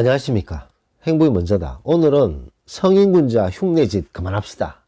안녕하십니까. 행복이 먼저다. 오늘은 성인군자 흉내짓 그만합시다.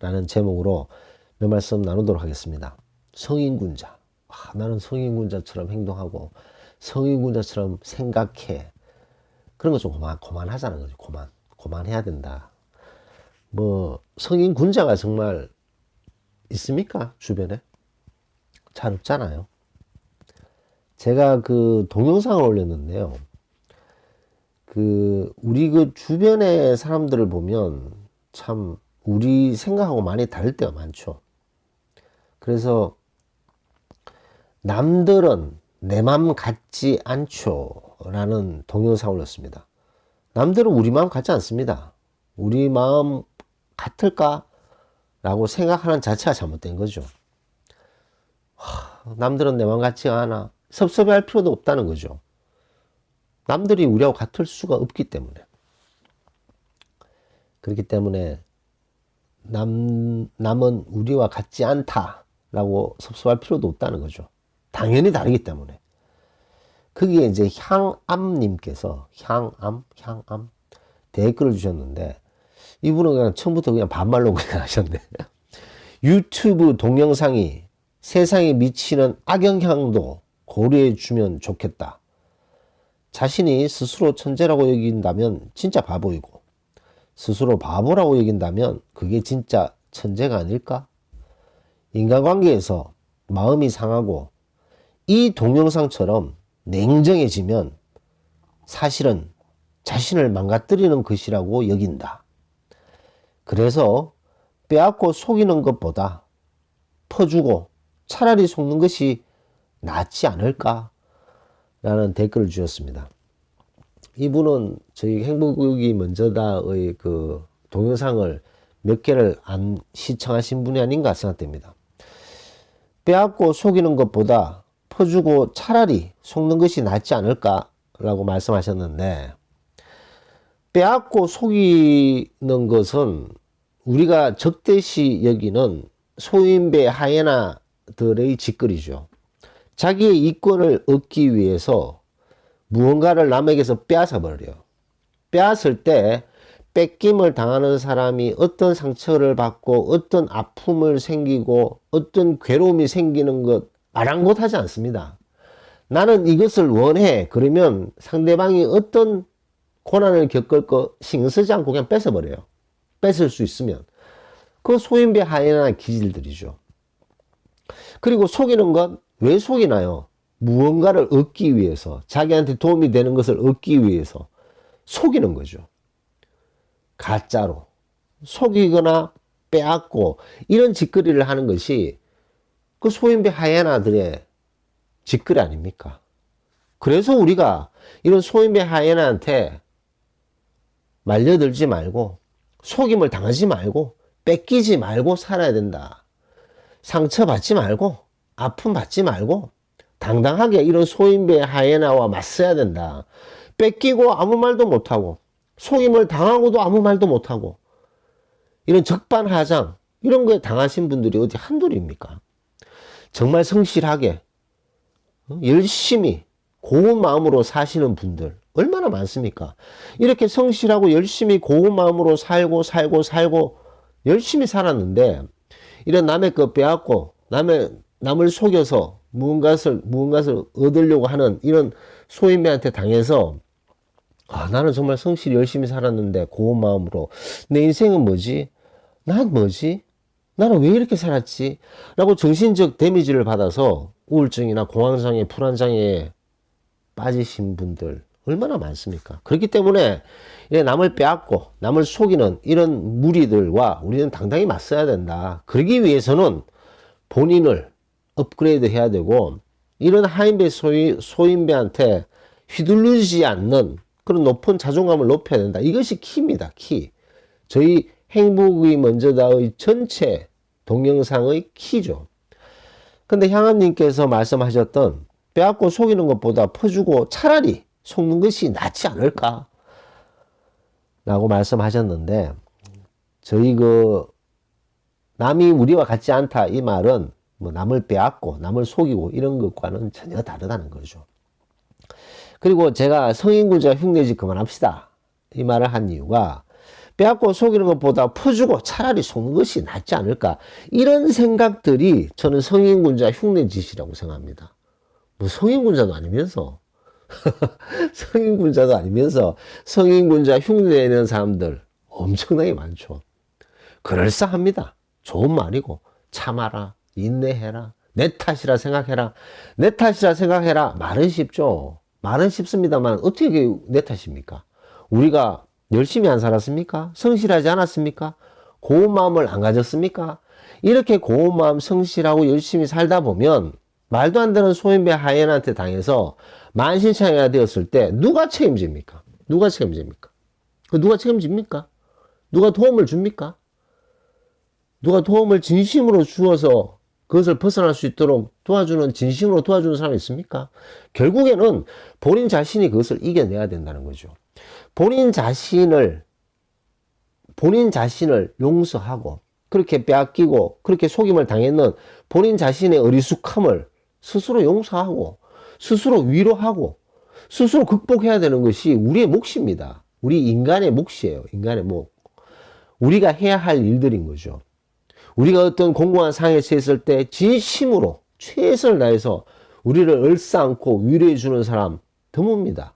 라는 제목으로 몇 말씀 나누도록 하겠습니다. 성인군자. 아, 나는 성인군자처럼 행동하고 성인군자처럼 생각해. 그런 거좀 그만, 그만하자는 거죠. 그만. 그만해야 된다. 뭐, 성인군자가 정말 있습니까? 주변에? 잘 없잖아요. 제가 그 동영상을 올렸는데요. 그 우리 그 주변의 사람들을 보면 참 우리 생각하고 많이 다를 때가 많죠. 그래서 남들은 내 맘 같지 않죠 라는 동영상을 올렸습니다. 남들은 우리 마음 같지 않습니다. 우리 마음 같을까? 라고 생각하는 자체가 잘못된 거죠. 하, 남들은 내 마음 같지가 않아. 섭섭해할 필요도 없다는 거죠. 남들이 우리하고 같을 수가 없기 때문에. 그렇기 때문에 남, 남은 우리와 같지 않다라고 섭섭할 필요도 없다는 거죠. 당연히 다르기 때문에. 거기에 이제 향암님께서 향암, 향암 댓글을 주셨는데 이분은 그냥 처음부터 그냥 반말로 그냥 하셨네. 유튜브 동영상이 세상에 미치는 악영향도 고려해 주면 좋겠다. 자신이 스스로 천재라고 여긴다면 진짜 바보이고 스스로 바보라고 여긴다면 그게 진짜 천재가 아닐까? 인간관계에서 마음이 상하고 이 동영상처럼 냉정해지면 사실은 자신을 망가뜨리는 것이라고 여긴다. 그래서 빼앗고 속이는 것보다 퍼주고 차라리 속는 것이 낫지 않을까? 라는 댓글을 주셨습니다. 이분은 저희 행복이 먼저다의 그 동영상을 몇 개를 안 시청하신 분이 아닌가 생각됩니다. 빼앗고 속이는 것보다 퍼주고 차라리 속는 것이 낫지 않을까라고 말씀하셨는데 빼앗고 속이는 것은 우리가 적대시 여기는 소인배 하이에나들의 짓거리죠. 자기의 이권을 얻기 위해서 무언가를 남에게서 빼앗아 버려요. 빼앗을 때 뺏김을 당하는 사람이 어떤 상처를 받고 어떤 아픔을 생기고 어떤 괴로움이 생기는 것 아랑곳하지 않습니다. 나는 이것을 원해. 그러면 상대방이 어떤 고난을 겪을 거 신경 쓰지 않고 그냥 뺏어버려요. 뺏을 수 있으면. 그 소인배 하이나 기질들이죠. 그리고 속이는 건 왜 속이 나요? 무언가를 얻기 위해서, 자기한테 도움이 되는 것을 얻기 위해서 속이는 거죠. 가짜로. 속이거나 빼앗고 이런 짓거리를 하는 것이 그 소인배 하이에나들의 짓거리 아닙니까? 그래서 우리가 이런 소인배 하이에나한테 말려들지 말고 속임을 당하지 말고 뺏기지 말고 살아야 된다. 상처받지 말고 아픔 받지 말고 당당하게 이런 소인배 하이에나와 맞서야 된다. 뺏기고 아무 말도 못하고 속임을 당하고도 아무 말도 못하고 이런 적반하장 이런 거에 당하신 분들이 어디 한둘입니까? 정말 성실하게 어? 열심히 고운 마음으로 사시는 분들 얼마나 많습니까? 이렇게 성실하고 열심히 고운 마음으로 살고 살고 살고 열심히 살았는데 이런 남의 것 빼앗고 남의 남을 속여서 무언가를 무언가를 얻으려고 하는 이런 소인배한테 당해서 아 나는 정말 성실히 열심히 살았는데 고운 마음으로 내 인생은 뭐지? 난 뭐지? 나는 왜 이렇게 살았지? 라고 정신적 데미지를 받아서 우울증이나 공황장애, 불안장애에 빠지신 분들 얼마나 많습니까? 그렇기 때문에 남을 빼앗고 남을 속이는 이런 무리들과 우리는 당당히 맞서야 된다. 그러기 위해서는 본인을 업그레이드 해야 되고 이런 하인배 소인, 소인배한테 휘둘리지 않는 그런 높은 자존감을 높여야 된다. 이것이 키입니다. 키. 저희 행복이 먼저다의 전체 동영상의 키죠. 근데 향암님께서 말씀하셨던 빼앗고 속이는 것보다 퍼주고 차라리 속는 것이 낫지 않을까? 라고 말씀하셨는데, 저희 그, 남이 우리와 같지 않다. 이 말은 뭐 남을 빼앗고, 남을 속이고 이런 것과는 전혀 다르다는 거죠. 그리고 제가 성인군자 흉내지 그만합시다. 이 말을 한 이유가 빼앗고 속이는 것보다 퍼주고 차라리 속는 것이 낫지 않을까. 이런 생각들이 저는 성인군자 흉내짓이라고 생각합니다. 뭐 성인군자도 아니면서 성인군자도 아니면서 성인군자 흉내내는 사람들 엄청나게 많죠. 그럴싸합니다. 좋은 말이고 참아라 인내해라 내 탓이라 생각해라 내 탓이라 생각해라 말은 쉽죠. 말은 쉽습니다만 어떻게 내 탓입니까? 우리가 열심히 안 살았습니까? 성실하지 않았습니까? 고운 마음을 안 가졌습니까? 이렇게 고운 마음 성실하고 열심히 살다 보면 말도 안 되는 소인배 하이엔한테 당해서 만신창이가 되었을 때 누가 책임집니까? 누가 책임집니까? 그 누가 책임집니까? 누가 도움을 줍니까? 누가 도움을 진심으로 주어서 그것을 벗어날 수 있도록 도와주는 진심으로 도와주는 사람이 있습니까? 결국에는 본인 자신이 그것을 이겨내야 된다는 거죠. 본인 자신을 본인 자신을 용서하고 그렇게 빼앗기고 그렇게 속임을 당했는 본인 자신의 어리숙함을 스스로 용서하고 스스로 위로하고 스스로 극복해야 되는 것이 우리의 몫입니다. 우리 인간의 몫이에요. 인간의 몫. 우리가 해야 할 일들인 거죠. 우리가 어떤 공공한 상황에 처했을 때 진심으로 최선을 다해서 우리를 얼싸안고 위로해 주는 사람 드뭅니다.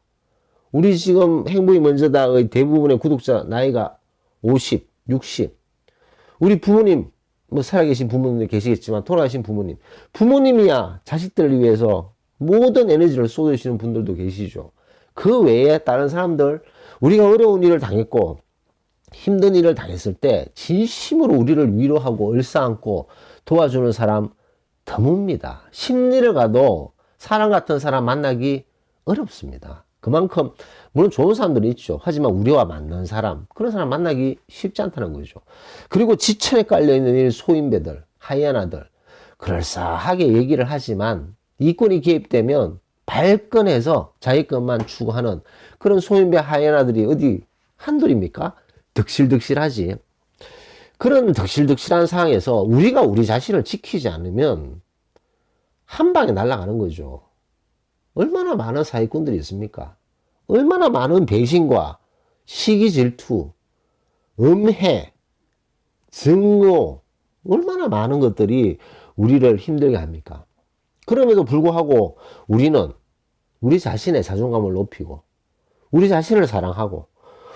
우리 지금 행복이 먼저다의 대부분의 구독자 나이가 50, 60. 우리 부모님, 뭐 살아계신 부모님들 계시겠지만 돌아가신 부모님. 부모님이야 자식들을 위해서 모든 에너지를 쏟으시는 분들도 계시죠. 그 외에 다른 사람들, 우리가 어려운 일을 당했고 힘든 일을 당했을 때 진심으로 우리를 위로하고 얼싸안고 도와주는 사람 드뭅니다. 심리를 가도 사람 같은 사람 만나기 어렵습니다. 그만큼 물론 좋은 사람들이 있죠. 하지만 우리와 맞는 사람 그런 사람 만나기 쉽지 않다는 거죠. 그리고 지천에 깔려 있는 이 소인배들, 하이아나들 그럴싸하게 얘기를 하지만 이권이 개입되면 발끈해서 자기 것만 추구하는 그런 소인배 하이아나들이 어디 한둘입니까? 득실득실하지. 그런 득실득실한 상황에서 우리가 우리 자신을 지키지 않으면 한 방에 날아가는 거죠. 얼마나 많은 사기꾼들이 있습니까? 얼마나 많은 배신과 시기 질투, 음해, 증오, 얼마나 많은 것들이 우리를 힘들게 합니까? 그럼에도 불구하고 우리는 우리 자신의 자존감을 높이고, 우리 자신을 사랑하고,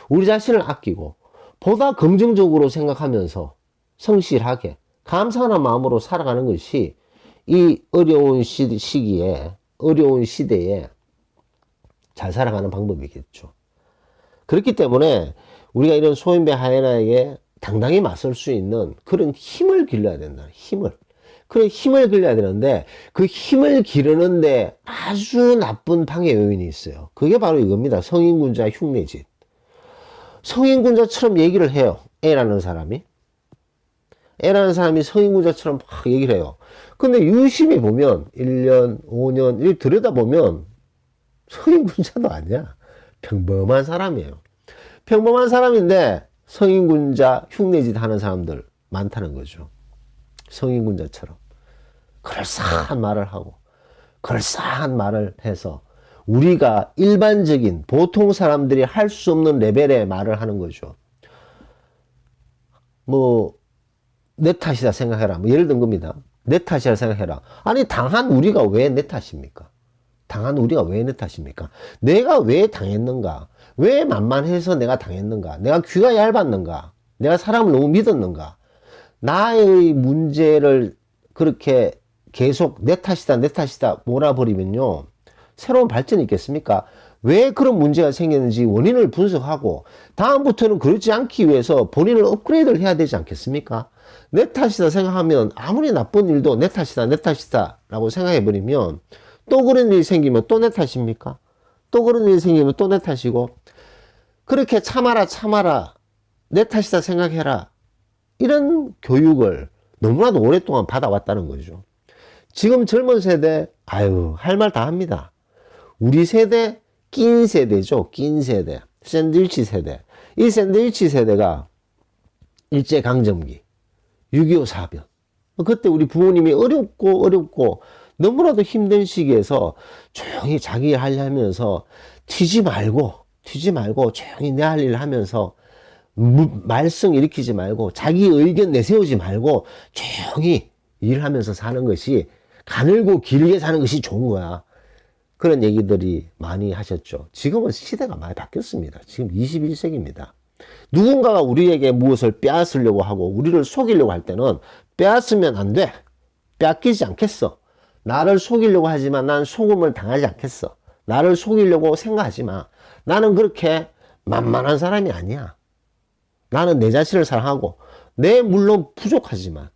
우리 자신을 아끼고, 보다 긍정적으로 생각하면서 성실하게, 감사하는 마음으로 살아가는 것이 이 어려운 시, 시기에, 어려운 시대에 잘 살아가는 방법이겠죠. 그렇기 때문에 우리가 이런 소인배 하이에나에게 당당히 맞설 수 있는 그런 힘을 길러야 된다. 힘을. 그런 힘을 길러야 되는데 그 힘을 기르는데 아주 나쁜 방해 요인이 있어요. 그게 바로 이겁니다. 성인군자 흉내짓. 성인군자처럼 얘기를 해요. A라는 사람이. A라는 사람이 성인군자처럼 막 얘기를 해요. 근데 유심히 보면 1년, 5년 이렇게 들여다보면 성인군자도 아니야. 평범한 사람이에요. 평범한 사람인데 성인군자 흉내짓 하는 사람들 많다는 거죠. 성인군자처럼. 그럴싸한 말을 하고, 그럴싸한 말을 해서 우리가 일반적인 보통 사람들이 할 수 없는 레벨의 말을 하는 거죠. 뭐, 내 탓이다 생각해라. 뭐 예를 든 겁니다. 내 탓이라 생각해라. 아니, 당한 우리가 왜 내 탓입니까? 당한 우리가 왜 내 탓입니까? 내가 왜 당했는가? 왜 만만해서 내가 당했는가? 내가 귀가 얇았는가? 내가 사람을 너무 믿었는가? 나의 문제를 그렇게 계속 내 탓이다, 내 탓이다 몰아버리면요. 새로운 발전이 있겠습니까? 왜 그런 문제가 생겼는지 원인을 분석하고 다음부터는 그렇지 않기 위해서 본인을 업그레이드를 해야 되지 않겠습니까? 내 탓이다 생각하면 아무리 나쁜 일도 내 탓이다, 내 탓이다 라고 생각해버리면 또 그런 일이 생기면 또 내 탓입니까? 또 그런 일이 생기면 또 내 탓이고 그렇게 참아라 참아라 내 탓이다 생각해라 이런 교육을 너무나도 오랫동안 받아왔다는 거죠. 지금 젊은 세대 아유 할 말 다 합니다. 우리 세대 낀 세대죠. 낀 세대. 샌드위치 세대. 이 샌드위치 세대가 일제강점기, 6.25 사변. 그때 우리 부모님이 어렵고 어렵고 너무나도 힘든 시기에서 조용히 자기 일 하려면서 튀지 말고, 튀지 말고 조용히 내 할 일을 하면서 무- 말썽 일으키지 말고 자기 의견 내세우지 말고 조용히 일하면서 사는 것이 가늘고 길게 사는 것이 좋은 거야. 그런 얘기들이 많이 하셨죠. 지금은 시대가 많이 바뀌었습니다. 지금 21세기입니다. 누군가가 우리에게 무엇을 빼앗으려고 하고 우리를 속이려고 할 때는 빼앗으면 안 돼. 빼앗기지 않겠어. 나를 속이려고 하지만 난 속음을 당하지 않겠어. 나를 속이려고 생각하지 마. 나는 그렇게 만만한 사람이 아니야. 나는 내 자신을 사랑하고 내 물론 부족하지만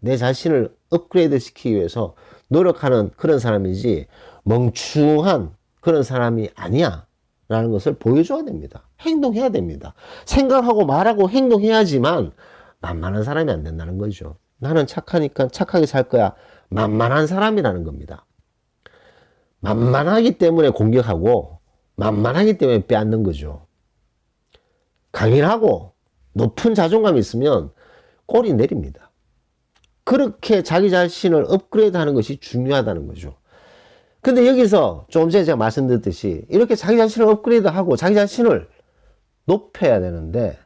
내 자신을 업그레이드 시키기 위해서 노력하는 그런 사람이지 멍충한 그런 사람이 아니야. 라는 것을 보여줘야 됩니다. 행동해야 됩니다. 생각하고 말하고 행동해야지만 만만한 사람이 안 된다는 거죠. 나는 착하니까 착하게 살 거야. 만만한 사람이라는 겁니다. 만만하기 때문에 공격하고 만만하기 때문에 빼앗는 거죠. 강인하고 높은 자존감이 있으면 꼬리 내립니다. 그렇게 자기 자신을 업그레이드 하는 것이 중요하다는 거죠. 근데 여기서 조금 전에 제가 말씀드렸듯이 이렇게 자기 자신을 업그레이드 하고 자기 자신을 높여야 되는데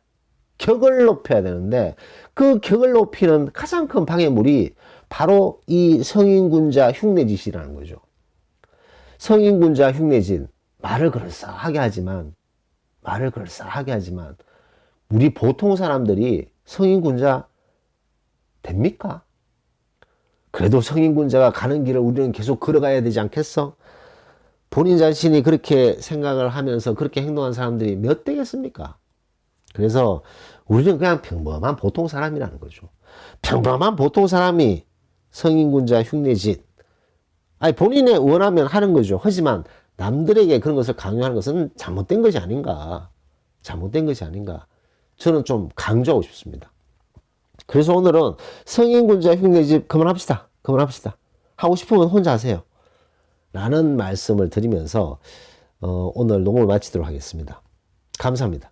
격을 높여야 되는데 그 격을 높이는 가장 큰 방해물이 바로 이 성인군자 흉내짓이라는 거죠. 성인군자 흉내짓 말을 그럴싸하게 하지만 말을 그럴싸하게 하지만 우리 보통 사람들이 성인군자 됩니까? 그래도 성인군자가 가는 길을 우리는 계속 걸어가야 되지 않겠어? 본인 자신이 그렇게 생각을 하면서 그렇게 행동한 사람들이 몇 되겠습니까? 그래서 우리는 그냥 평범한 보통 사람이라는 거죠. 평범한 보통 사람이 성인군자 흉내짓. 아니, 본인이 원하면 하는 거죠. 하지만 남들에게 그런 것을 강요하는 것은 잘못된 것이 아닌가. 잘못된 것이 아닌가. 저는 좀 강조하고 싶습니다. 그래서 오늘은 성인군자 흉내집 그만합시다. 그만합시다. 하고 싶으면 혼자 하세요. 라는 말씀을 드리면서 어, 오늘 녹음을 마치도록 하겠습니다. 감사합니다.